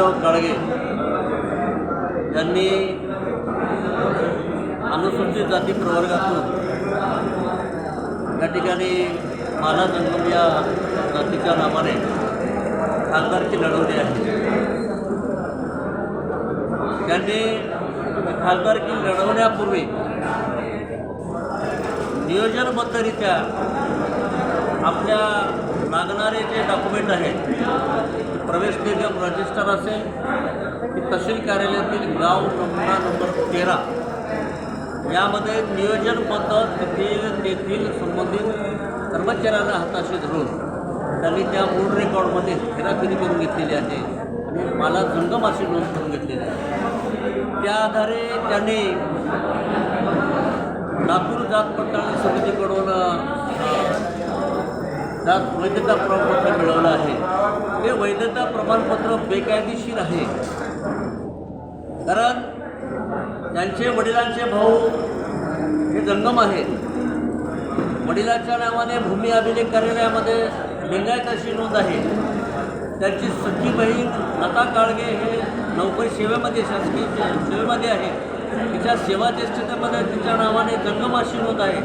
गोविंदराव काळगे यांनी अनुसूचित जाती प्रवर्गातून या ठिकाणी माला जंगम या जातीच्या नावाने खासदारकी लढवली आहे. त्यांनी खासदारकी लढवण्यापूर्वी नियोजनबद्धरित्या आपल्या लागणारे जे डॉक्युमेंट आहेत प्रवेश निगम रजिस्टर असेल की तहसील कार्यालयातील गाव नमुना नंबर तेरा. यामध्ये नियोजनबद्ध तेथील तेथील संबंधित कर्मचाऱ्यांना हाताशी धरून त्यांनी त्या मूळ रेकॉर्डमध्ये हेराफेरी करून घेतलेली आहे. आणि मला जंगम अशी नोंद करून घेतलेली आहे. त्या आधारे त्यांनी लातूर जात पडताळणी समितीकडून वैधता प्रमाणपत्र मिळवलं आहे. हे वैधता प्रमाणपत्र बेकायदेशीर आहे. कारण त्यांचे वडिलांचे भाऊ हे जंगम आहेत. वडिलांच्या नावाने भूमी अभिलेख कार्यालयामध्ये लिंगायत अशी नोंद आहे. त्यांची सख्खी बहीण लता काळगे हे नोकरी सेवेमध्ये शासकीय सेवेमध्ये आहे. तिच्या सेवा ज्येष्ठतेमध्ये तिच्या नावाने जंगम अशी नोंद आहे.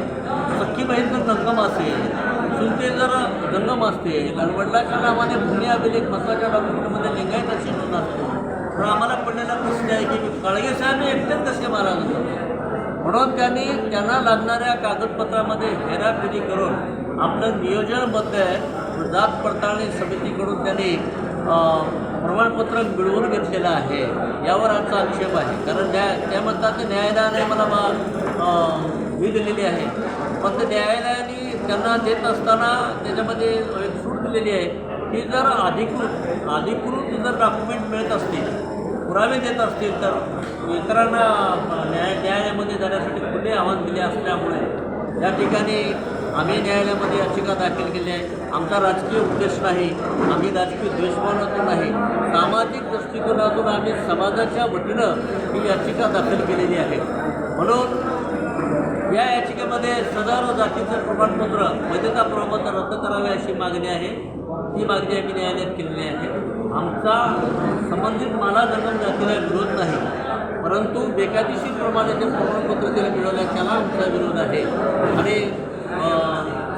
सख्खी बहीण तर जंगम असेल. सुलते जर जंगम असते तर वडिलांच्या नावाने भूमी अभिलेख मसाच्या डॉक्युमेंटमध्ये लिंगायत अशी नोंद असतो. तर आम्हाला पडलेला प्रश्न आहे की काळगे साहेब एकटेच कसे महाराज म्हणून त्यांनी त्यांना लागणाऱ्या कागदपत्रामध्ये हेराफेरी करून आपलं नियोजनबद्ध आहे जात पडताळणी समितीकडून त्यांनी प्रमाणपत्र मिळवून घेतलेलं आहे. यावर आमचा आक्षेप आहे. कारण न्याय त्या म्हणतात न्यायालयाने मला मा- ही दिलेली आहे. पण ते न्यायालयाने त्यांना देत असताना त्याच्यामध्ये एक सूट दिलेली आहे. की जर अधिकृत अधिकृत जर डॉक्युमेंट मिळत असतील पुरावे देत असतील तर इतरांना न्याय न्यायालयामध्ये जाण्यासाठी खुले आव्हान दिले असल्यामुळे या ठिकाणी आम्ही न्यायालयामध्ये याचिका दाखल केली आहे. आमचा राजकीय उद्देश नाही आम्ही राजकीय द्वेषभावनातून नाही. सामाजिक दृष्टिकोनातून आम्ही समाजाच्या वतीनं ही याचिका दाखल केलेली आहे. म्हणून या याचिकेमध्ये सदर जातीचं प्रमाणपत्र वैधता प्रमाणपत्र रद्द करावे अशी मागणी आहे. ती मागणी आम्ही न्यायालयात केलेली आहे. आमचा संबंधित माला जन्म जातीला विरोध नाही परंतु बेकायदेशीरप्रमाणे जे प्रमाणपत्र त्याला मिळवलं आहे त्याला आमचा विरोध आहे. आणि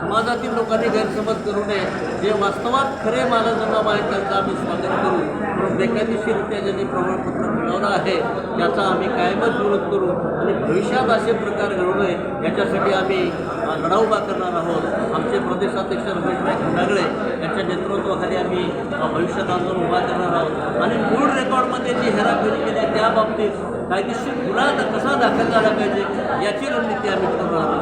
समाजातील लोकांनी गैरसमज करू नये. जे वास्तवात खरे मला जन्म आहेत त्यांचं आम्ही स्वागत करू. पण बेकायदेशीररित्या ज्यांनी प्रमाणपत्र मिळवलं आहे त्याचा आम्ही कायमच विरोध करू आणि भविष्यात असे प्रकार घडू नये याच्यासाठी आम्ही लढा उभा करणार आहोत. आमचे प्रदेशाध्यक्ष रमेशभाई खंडागळे यांच्या नेतृत्वाखाली आम्ही भविष्यात आंदोलन उभा करणार आहोत. आणि मूळ रेकॉर्डमध्ये जी हेराफेरी केली त्याबाबतीत त्या बाबतीत कायदेशीर गुन्हा कसा दाखल झाला पाहिजे याची रणनीती आम्ही ठरवणार आहोत.